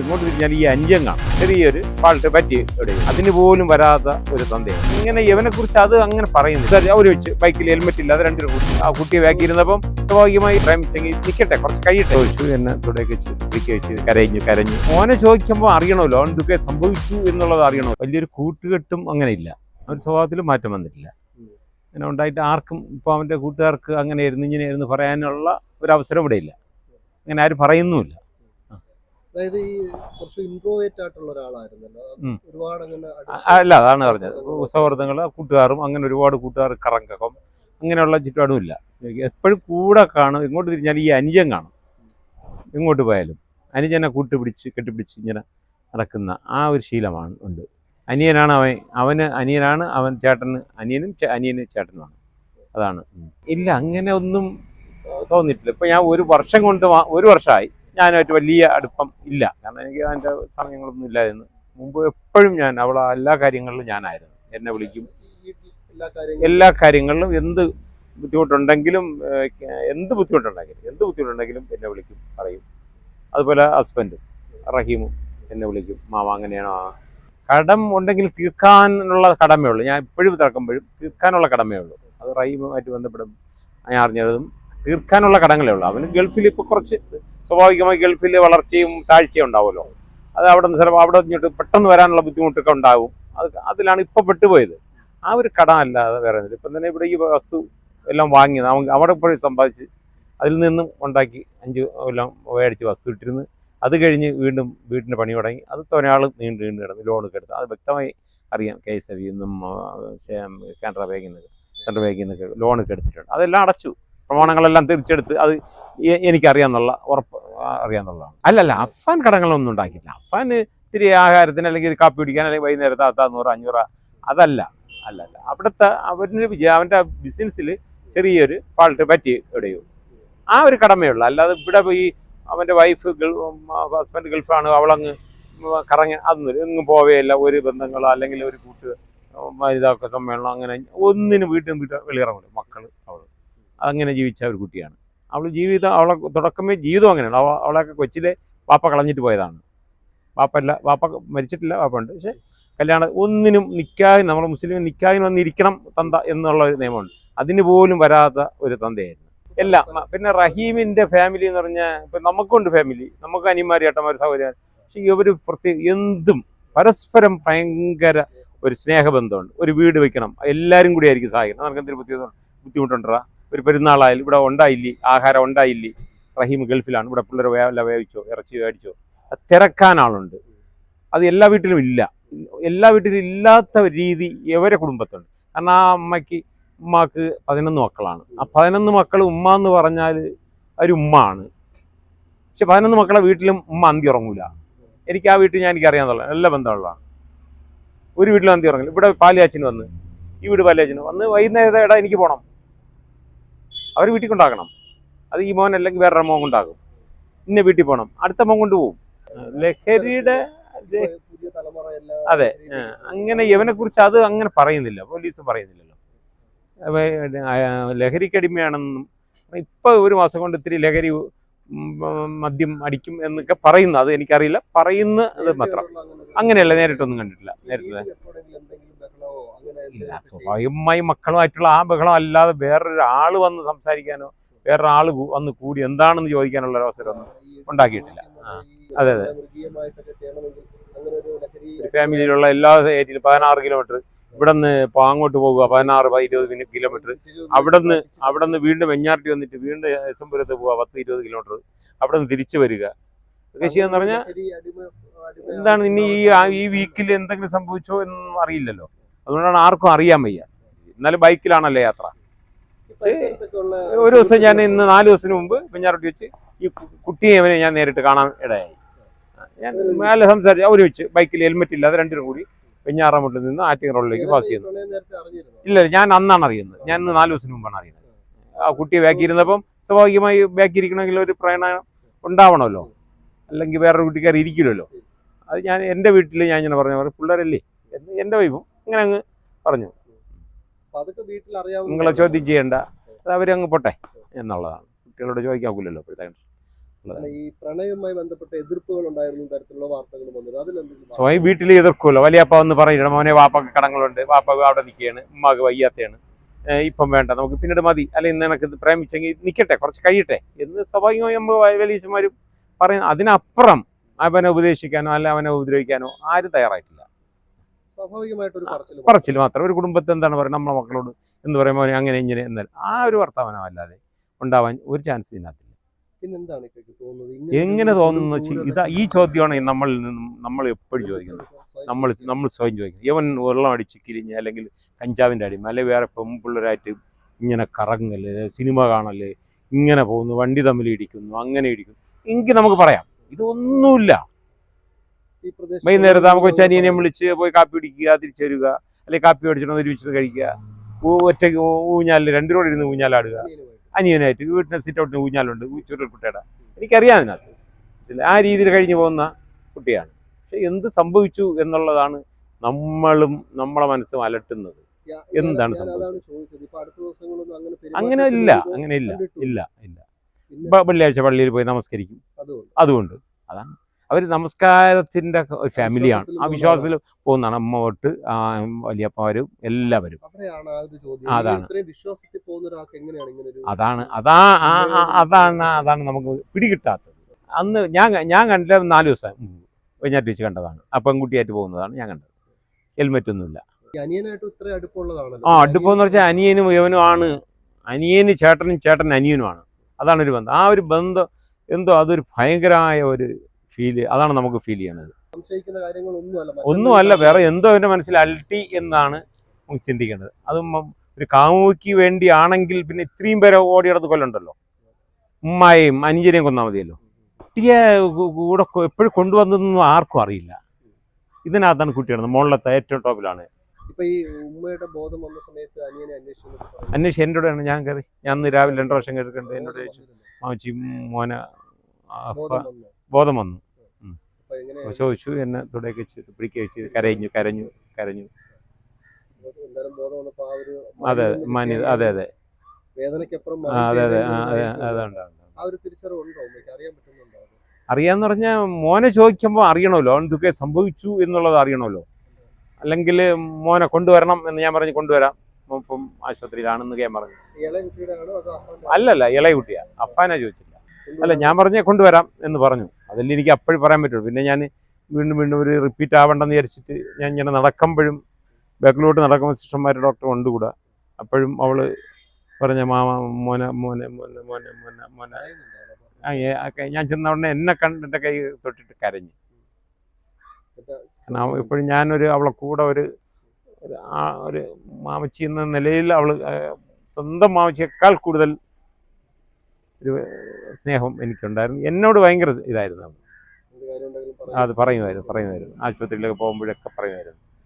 ഇങ്ങോട്ട് തിരിഞ്ഞാൽ ഈ അഞ്ചങ്ങാണ് ചെറിയൊരു ഫാൾട്ട് പറ്റി ഇവിടെ അതിന് പോലും വരാത്ത ഒരു സന്ദേഹം ഇങ്ങനെ ഇവനെ കുറിച്ച് അത് അങ്ങനെ പറയുന്നു അവർ വെച്ച് ബൈക്കിൽ ഹെൽമെറ്റ് ഇല്ലാതെ രണ്ടു കുട്ടി ആ കുട്ടിയെ ബാക്കിയിരുന്നപ്പം സ്വാഭാവികമായി പ്രേമിച്ചെങ്കിൽ നിൽക്കട്ടെ കുറച്ച് കഴിയട്ടെ. ചോദിച്ചു എന്നെ തുടക്കി വെച്ച് വെച്ച് കരഞ്ഞു കരഞ്ഞു. ഓനെ ചോദിക്കുമ്പോൾ അറിയണമല്ലോ അവൻ ഇതൊക്കെ സംഭവിച്ചു എന്നുള്ളത് അറിയണോ? വലിയൊരു കൂട്ടുകെട്ടും അങ്ങനെ ഇല്ല. അവൻ സ്വഭാവത്തിൽ മാറ്റം വന്നിട്ടില്ല. അങ്ങനെ ഉണ്ടായിട്ട് ആർക്കും ഇപ്പോൾ അവന്റെ കൂട്ടുകാർക്ക് അങ്ങനെ ഇരുന്ന് ഇങ്ങനെ ഇരുന്ന് പറയാനുള്ള ഒരു അവസരം ഇവിടെ ഇല്ല. അങ്ങനെ ആരും പറയുന്നുമില്ല. അതായത് ഈ കുറച്ച് ഇൻട്രോവേറ്റ് ആയിട്ടുള്ള ഒരാളായിരുന്നല്ലോ. ഒരുപാട് അങ്ങനെ അല്ല അതാണ് പറഞ്ഞത്. സൗഹൃദങ്ങൾ കൂട്ടുകാരും അങ്ങനെ ഒരുപാട് കൂട്ടുകാർ കറങ്കകം അങ്ങനെയുള്ള ചുറ്റുപാടും ഇല്ല. എപ്പോഴും കൂടെ കാണും ഇങ്ങോട്ട് തിരിഞ്ഞാൽ ഈ അനുജൻ കാണും. എങ്ങോട്ട് പോയാലും. അനുജനെ കൂട്ടുപിടിച്ച് കെട്ടിപ്പിടിച്ച് ഇങ്ങനെ നടക്കുന്ന ആ ഒരു ശീലമാണ് ഉണ്ട്. അനിയനാണ് അവൻ അവന് അനിയനാണ് അവൻ ചേട്ടന് അനിയനും അനിയന് ചേട്ടനുമാണ്. അതാണ്. ഇല്ല അങ്ങനെ ഒന്നും തോന്നിയിട്ടില്ല. ഇപ്പം ഞാൻ ഒരു വർഷം കൊണ്ട് ഒരു വർഷമായി ഞാനുമായിട്ട് വലിയ അടുപ്പം ഇല്ല. കാരണം എനിക്ക് അതിന്റെ സമയങ്ങളൊന്നും ഇല്ലായിരുന്നു. മുമ്പ് എപ്പോഴും ഞാൻ അവളെ എല്ലാ കാര്യങ്ങളിലും ഞാനായിരുന്നു. എന്നെ വിളിക്കും. എല്ലാ കാര്യങ്ങളിലും എന്ത് ബുദ്ധിമുട്ടുണ്ടെങ്കിലും എന്ത് ബുദ്ധിമുട്ടുണ്ടെങ്കിലും എന്ത് ബുദ്ധിമുട്ടുണ്ടെങ്കിലും എന്നെ വിളിക്കും പറയും. അതുപോലെ ഹസ്ബൻഡും റഹീമും എന്നെ വിളിക്കും. മാമ അങ്ങനെയാണോ? കടം ഉണ്ടെങ്കിൽ തീർക്കാനുള്ള കടമേ ഉള്ളൂ. ഞാൻ എപ്പോഴും തിറക്കുമ്പോഴും തീർക്കാനുള്ള കടമേ ഉള്ളൂ. അത് റഹീമുമായിട്ട് ബന്ധപ്പെടും. ഞാൻ അറിഞ്ഞതും തീർക്കാനുള്ള കടങ്ങളേ ഉള്ളൂ. അവന് ഗൾഫിൽ ഇപ്പോൾ കുറച്ച് സ്വാഭാവികമായി ഗൾഫിൽ വളർച്ചയും താഴ്ചയും ഉണ്ടാവുമല്ലോ. അത് അവിടെ നിന്ന് ചിലപ്പോൾ അവിടെ ഇങ്ങോട്ട് പെട്ടെന്ന് വരാനുള്ള ബുദ്ധിമുട്ടൊക്കെ ഉണ്ടാവും അത് അതിലാണ് ഇപ്പോൾ പെട്ടുപോയത്. ആ ഒരു കടം അല്ലാതെ വേറെ ഇപ്പം തന്നെ ഇവിടെ ഈ വസ്തു എല്ലാം വാങ്ങി അവിടെ പോയി സമ്പാദിച്ച് അതിൽ നിന്നും ഉണ്ടാക്കി അഞ്ച് എല്ലാം മേടിച്ച് വസ്തു ഇട്ടിരുന്ന് അത് കഴിഞ്ഞ് വീണ്ടും വീടിന്റെ പണി തുടങ്ങി. അത് തൊരാൾ നീണ്ടു നീണ്ടു കിടന്ന് ലോണൊക്കെ എടുത്ത് അത് വ്യക്തമായി അറിയാം. കെ എസ് എഫ് നിന്നും കാനറ ബാങ്കിൽ നിന്നൊക്കെ സെൻട്രൽ ബാങ്കിൽ നിന്നൊക്കെ ലോണൊക്കെ എടുത്തിട്ടുണ്ട്. അതെല്ലാം അടച്ചു. പ്രമാണങ്ങളെല്ലാം തിരിച്ചെടുത്ത് അത് എനിക്കറിയാന്നുള്ള ഉറപ്പ് ആ, അറിയാന്നുള്ളതാണ്. അല്ലല്ല അഫാൻ കടങ്ങളൊന്നും ഉണ്ടാക്കിയില്ല അഫാൻ ഇത്തിരി ആഹാരത്തിന് അല്ലെങ്കിൽ കാപ്പി പിടിക്കാൻ അല്ലെങ്കിൽ വൈകുന്നേരത്തെ അത്താന്നൂറ് നൂറ് അഞ്ഞൂറ് അതല്ല. അല്ലല്ല. അവിടുത്തെ അവന് വിജയ അവന്റെ ബിസിനസ്സിൽ ചെറിയൊരു ഫാൾട്ട് പറ്റി എവിടെയോ. ആ ഒരു കടമയുള്ളൂ അല്ലാതെ ഇവിടെ പോയി അവന്റെ വൈഫ് ഹസ്ബൻഡ് ഗൾഫാണ് അവളങ്ങ് കറങ്ങി അതൊന്നും എങ്ങും പോവേയില്ല. ഒരു ബന്ധങ്ങളോ അല്ലെങ്കിൽ ഒരു കൂട്ട് ഉം, സമ്മേളനം അങ്ങനെ ഒന്നിനും വീട്ടിൽ വീട്ടിൽ വെളിയിറങ്ങില്ല മക്കൾ അങ്ങനെ ജീവിച്ച ഒരു കുട്ടിയാണ്. അവൾ ജീവിതം അവളെ തുടക്കമേ ജീവിതം അങ്ങനെയാണ്. അവ അവളെയൊക്കെ കൊച്ചിലെ വാപ്പ കളഞ്ഞിട്ട് പോയതാണ്. വാപ്പല്ല വാപ്പ മരിച്ചിട്ടില്ല വാപ്പ ഉണ്ട് പക്ഷേ കല്യാണം ഒന്നിനും നിൽക്കാതെ നമ്മൾ മുസ്ലിം നിൽക്കാതെ വന്നിരിക്കണം തന്ത എന്നുള്ള ഒരു നിയമമുണ്ട്. അതിന് പോലും വരാത്ത ഒരു തന്തയായിരുന്നു. എല്ലാം പിന്നെ റഹീമിന്റെ ഫാമിലി എന്ന് പറഞ്ഞാൽ ഇപ്പം നമുക്കുണ്ട് ഫാമിലി. നമുക്ക് അനിമാരി ഏട്ടന്മാർ സൗകര്യം പക്ഷേ ഇവർ പ്രത്യേക എന്തും പരസ്പരം ഭയങ്കര ഒരു സ്നേഹബന്ധമുണ്ട്. ഒരു വീട് വെക്കണം. എല്ലാവരും കൂടി ആയിരിക്കും സഹായിക്കണം. നമുക്ക് എന്തെങ്കിലും ബുദ്ധിമുട്ടുണ്ട് ബുദ്ധിമുട്ടുണ്ടാ? ഒരു പെരുന്നാളായാലും ഇവിടെ ഉണ്ടായില്ലേ? ആഹാരം ഉണ്ടായില്ലേ? റഹീം ഗൾഫിലാണ്. ഇവിടെ പിള്ളേർ വല്ല വേവിച്ചോ ഇറച്ചി മേടിച്ചോ. അത് തിരക്കാൻ ആളുണ്ട്. അത് എല്ലാ വീട്ടിലും ഇല്ല. എല്ലാ വീട്ടിലും ഇല്ലാത്ത രീതി ഇവരെ കുടുംബത്തുണ്ട് കാരണം ആ അമ്മയ്ക്ക് ഉമ്മാക്ക് പതിനൊന്ന് മക്കളാണ്. ആ പതിനൊന്ന് മക്കൾ ഉമ്മ എന്ന് പറഞ്ഞാൽ ഒരു ഉമ്മ ആണ് പക്ഷെ പതിനൊന്ന് മക്കളെ വീട്ടിലും ഉമ്മ അന്തി ഉറങ്ങൂല. എനിക്ക് ആ വീട്ടിൽ ഞാൻ എനിക്ക് അറിയാന്നുള്ള നല്ല ബന്ധമുള്ളതാണ് ഒരു വീട്ടിലും അന്തി ഉറങ്ങില്ല. ഇവിടെ പാലിയാച്ചിന് വന്ന്. ഈ വീട് പാലിയാച്ചിന് വന്ന് വൈകുന്നേരം ഇടാ എനിക്ക് പോകണം അവർ വീട്ടിൽ കൊണ്ടാക്കണം. അത് ഈ മോൻ അല്ലെങ്കിൽ വേറൊരു മോൻ കൊണ്ടാകും ഇന്ന വീട്ടിൽ പോകണം അടുത്ത മോൻ കൊണ്ടുപോകും. ലഹരിയുടെ അതെ, അങ്ങനെ ഇവനെ കുറിച്ച് അത് അങ്ങനെ പറയുന്നില്ല. പോലീസ് പറയുന്നില്ലല്ലോ. ലഹരിക്കടിമയാണെന്നും ഇപ്പൊ ഒരു മാസം കൊണ്ട് ഇത്തിരി ലഹരി മദ്യം അടിക്കും എന്നൊക്കെ പറയുന്നു. അത് എനിക്കറിയില്ല. പറയുന്ന മാത്രം. അങ്ങനെയല്ല നേരിട്ടൊന്നും കണ്ടിട്ടില്ല. നേരിട്ടില്ല സ്വാഭാവികമായി മക്കളുമായിട്ടുള്ള ആ ബഹളം അല്ലാതെ വേറൊരാൾ വന്ന് സംസാരിക്കാനോ വേറൊരാൾ വന്ന് കൂടി എന്താണെന്ന് ചോദിക്കാനുള്ള ഒരു അവസരം ഒന്നും ഉണ്ടാക്കിയിട്ടില്ല. അതെ, അതെ. ഫാമിലിയിലുള്ള എല്ലാ ഏരിയയിലും പതിനാറ് കിലോമീറ്റർ ഇവിടെ നിന്ന് അങ്ങോട്ട് പോകുക പതിനാറ് ഇരുപത് കിലോമീറ്റർ അവിടെ നിന്ന് അവിടെ നിന്ന് വീണ്ടും വെഞ്ഞാർട്ടി വന്നിട്ട് വീണ്ടും എസംപുരത്ത് പോവുക പത്ത് ഇരുപത് കിലോമീറ്റർ അവിടെ നിന്ന് തിരിച്ചു വരിക ചെയ്യാന്ന് പറഞ്ഞാൽ എന്താണ് ഇനി ഈ ഈ വീക്കിൽ എന്തെങ്കിലും സംഭവിച്ചോ എന്നൊന്നും അറിയില്ലല്ലോ അതുകൊണ്ടാണ് ആർക്കും അറിയാൻ വയ്യ. എന്നാലും ബൈക്കിലാണല്ലോ യാത്ര. ഒരു ദിവസം ഞാൻ ഇന്ന് നാല് ദിവസത്തിന് മുമ്പ് വെഞ്ഞാറട്ടി വെച്ച് ഈ കുട്ടിയെ അവനെ ഞാൻ നേരിട്ട് കാണാൻ ഇടയായി. ഞാൻ മേലെ സംസാരിച്ച് അവർ വെച്ച് ബൈക്കിൽ ഹെൽമെറ്റ് ഇല്ലാതെ രണ്ടിനും കൂടി വെഞ്ഞാറാമുട്ടിൽ നിന്ന് ആറ്റിങ് റോഡിലേക്ക് പാസ് ചെയ്യുന്നു? ഇല്ല ഞാൻ അന്നാണ് അറിയുന്നത്. ഞാൻ ഇന്ന് നാല് ദിവസത്തിന് മുമ്പാണ് അറിയുന്നത്. ആ കുട്ടിയെ ബാക്കിയിരുന്നപ്പം സ്വാഭാവികമായി ബാക്കിയിരിക്കണമെങ്കിൽ ഒരു പ്രയാണം ഉണ്ടാവണമല്ലോ. അല്ലെങ്കിൽ വേറൊരു കുട്ടിക്കാർ ഇരിക്കില്ലല്ലോ. അത് ഞാൻ എന്റെ വീട്ടിൽ ഞാൻ ഇങ്ങനെ പറഞ്ഞ പറഞ്ഞു പിള്ളേരല്ലേ? എന്റെ വൈഫും ഇങ്ങനെ അങ്ങ് പറഞ്ഞു നിങ്ങളെ ചോദ്യം ചെയ്യണ്ട. അത് അവരങ്ങ് പോട്ടെ എന്നുള്ളതാണ്. കുട്ടികളോട് ചോദിക്കാവൂലല്ലോ ഇപ്പോഴത്തെ ഈ പ്രണയവുമായി ബന്ധപ്പെട്ട എതിർപ്പുകൾ ഉണ്ടായിരുന്നു തരത്തിലുള്ള വാർത്തകൾ വന്നത് അതിലെന്തെങ്കിലും സ്വയം വീട്ടിൽ എതിർക്കുമല്ലോ വലിയപ്പ വന്ന് പറയണം മോനെ വാപ്പക്ക് കടങ്ങളുണ്ട്. വാപ്പ അവിടെ നിൽക്കുകയാണ്. ഉമ്മാക്ക് വയ്യാത്തയാണ്. ഇപ്പം വേണ്ട. നമുക്ക് പിന്നീട് മതി. അല്ലെ ഇന്ന് എനിക്ക് പ്രേമിച്ചെങ്കിൽ നിൽക്കട്ടെ കുറച്ച് കഴിയട്ടെ. എന്ന് സ്വാഭാവികമായി നമ്മൾ വലിയച്ചന്മാരും പറയുന്നു അതിനപ്പുറം അവനെ ഉപദേശിക്കാനോ അല്ല അവനെ ഉപദ്രവിക്കാനോ ആരും തയ്യാറായിട്ടില്ല. പറച്ചിൽ പറച്ചിൽ മാത്രം. ഒരു കുടുംബത്തെ എന്താണ് പറയുക? നമ്മളെ മക്കളോട് എന്ന് പറയുമ്പോൾ അങ്ങനെ ഇങ്ങനെ എന്നാൽ ആ ഒരു വർത്തമാനം അല്ലാതെ ഉണ്ടാവാൻ ഒരു ചാൻസ് ഇതിനകത്തില്ല. എങ്ങനെ തോന്നുന്നു ഇതാ ഈ ചോദ്യമാണ് നമ്മളിൽ നിന്നും നമ്മൾ എപ്പോഴും ചോദിക്കുന്നത്. നമ്മൾ നമ്മൾ സ്വയം ചോദിക്കും ഇവൻ വെള്ളം അടിച്ച് കിരിഞ്ഞ് അല്ലെങ്കിൽ കഞ്ചാവിന്റെ അടിമ അല്ലെങ്കിൽ വേറെ പെൺപിള്ളേരായിട്ട് ഇങ്ങനെ കറങ്ങൽ സിനിമ കാണൽ ഇങ്ങനെ പോകുന്നു വണ്ടി തമ്മിൽ ഇടിക്കുന്നു അങ്ങനെ ഇടിക്കുന്നു. എങ്കിൽ നമുക്ക് പറയാം. ഇതൊന്നുമില്ല. വൈകുന്നേരത്ത് നമുക്ക് ചനീനെ വിളിച്ച് പോയി കാപ്പി പിടിക്കുക തിരിച്ചു വരിക അല്ലെങ്കിൽ കാപ്പി മേടിച്ചിട്ട് ഒരുമിച്ച് കഴിക്കുക. ഒറ്റയ്ക്ക് ഊഞ്ഞാലിൽ രൂപ ഇരുന്ന് ഊഞ്ഞാലാടുക. അനിയനായിട്ട് വീട്ടിന് സിറ്റ് ഔട്ടിന് ഊഞ്ഞാലുണ്ട് ചുരുൾക്കുട്ടയുടെ എനിക്കറിയാം അതിനകത്ത്. ആ രീതിയിൽ കഴിഞ്ഞു പോകുന്ന കുട്ടിയാണ്. പക്ഷെ എന്ത് സംഭവിച്ചു എന്നുള്ളതാണ് നമ്മളും നമ്മളെ മനസ്സും അലട്ടുന്നത്. എന്താണ് സംഭവിച്ചത്? അങ്ങനെ ഇല്ല അങ്ങനെ ഇല്ല ഇല്ല. ഇല്ല. വെള്ളിയാഴ്ച പള്ളിയിൽ പോയി നമസ്കരിക്കും. അതുകൊണ്ട്. അതാണ് അവർ നമസ്കാരത്തിന്റെ ഒരു ഫാമിലിയാണ് ആ വിശ്വാസത്തിൽ പോകുന്നതാണ്. അമ്മ തൊട്ട് വലിയപ്പവരും എല്ലാവരും. അതാണ്. അതാണ്. അതാ അതാണ് അതാണ് നമുക്ക് പിടികിട്ടാത്തത്. അന്ന് ഞാൻ ഞാൻ കണ്ടില്ല നാല് ദിവസം വൈകുന്നേരം വെച്ച് കണ്ടതാണ്. ആ പെൺകുട്ടിയായിട്ട് പോകുന്നതാണ് ഞാൻ കണ്ടത്. ഹെൽമെറ്റ് ഒന്നുമില്ല. ആ അടുപ്പമെന്ന് വെച്ചാൽ അനിയനും യവനുമാണ് ആണ്. അനിയന് ചേട്ടനും ചേട്ടൻ അനിയനുമാണ്. അതാണ് ഒരു ബന്ധം. ആ ഒരു ബന്ധം എന്തോ അതൊരു ഭയങ്കരമായ ഒരു ഫീൽ അതാണ് നമുക്ക് ഫീൽ ചെയ്യണത്. ഒന്നുമല്ല വേറെ എന്തോ എന്റെ മനസ്സിൽ അൽട്ടി എന്നാണ് നമുക്ക് ചിന്തിക്കേണ്ടത്. അതും ഒരു വേണ്ടി വേണ്ടിയാണെങ്കിൽ പിന്നെ ഇത്രയും പേരെ ഓടിയിടത്ത് കൊല്ലുണ്ടല്ലോ? ഉമ്മായും അനുജനെയും കൊന്നാൽ മതിയല്ലോ? കുട്ടിയെ കൂടെ എപ്പോഴും കൊണ്ടുവന്നതെന്നും ആർക്കും അറിയില്ല. ഇതിനകത്താണ് കുട്ടിയാണ് മുകളിലത്തെ ഏറ്റവും ടോപ്പിലാണ്. അന്വേഷിച്ചു എന്നോടാണ് ഞാൻ കയറി. ഞാൻ ഇന്ന് രാവിലെ രണ്ടു വർഷം കേൾക്കണ്ട് എന്നോട് ചോദിച്ചു മാമച്ചി മോനെ ബോധം വന്നു ബോധം വന്നു അപ്പൊ എങ്ങനെ അപ്പൊ ചോദിച്ചു എന്നെ തുടയൊക്കെ വെച്ച് പിടിക്കുക വെച്ച് കരഞ്ഞു കരഞ്ഞു കരഞ്ഞു. അതെ മാന്യത അതെ അതെ. അതെ അതെ. അറിയാന്ന് പറഞ്ഞാൽ മോനെ ചോദിക്കുമ്പോൾ അറിയണമല്ലോ. അവൻ ഇതൊക്കെ സംഭവിച്ചു എന്നുള്ളത് അറിയണമല്ലോ. അല്ലെങ്കിൽ മോനെ കൊണ്ടുവരണം എന്ന് ഞാൻ പറഞ്ഞ് കൊണ്ടുവരാം. ഇപ്പം ആശുപത്രിയിലാണെന്ന് ഞാൻ പറഞ്ഞു. അല്ലല്ല ഇളയ കുട്ടിയാ. അഫാന ചോദിച്ചില്ല അല്ല ഞാൻ പറഞ്ഞേ കൊണ്ടുവരാം എന്ന് പറഞ്ഞു. അതല്ലേ എനിക്ക് അപ്പോഴും പറയാൻ പറ്റുള്ളൂ. പിന്നെ ഞാൻ വീണ്ടും വീണ്ടും ഒരു റിപ്പീറ്റ് ആവണ്ടെന്ന് വിചാരിച്ചിട്ട് ഞാൻ ഇങ്ങനെ നടക്കുമ്പോഴും ബാക്കിലോട്ട് നടക്കുമ്പോൾ സിസ്റ്റർമാർ ഡോക്ടർ ഉണ്ട് കൂടെ. അപ്പോഴും അവൾ പറഞ്ഞ മാമ മോന മോനെ മോനെ മോനെ മോനെ മോനെ. ഞാൻ ചെന്ന ഉടനെ എന്നെ കണ്ടിട്ട് കൈ തൊട്ടിട്ട് കരഞ്ഞു. കാരണം എപ്പോഴും ഞാനൊരു അവളെ കൂടെ ഒരു ഒരു മാമച്ചി എന്ന നിലയിൽ അവൾ സ്വന്തം മാമച്ചിയേക്കാൾ കൂടുതൽ ഒരു സ്നേഹം എനിക്കുണ്ടായിരുന്നു. എന്നോട് ഭയങ്കര ഇതായിരുന്നു. അത് പറയുമായിരുന്നു പറയുമായിരുന്നു. ആശുപത്രിയിലൊക്കെ പോകുമ്പോഴൊക്കെ പറയുമായിരുന്നു.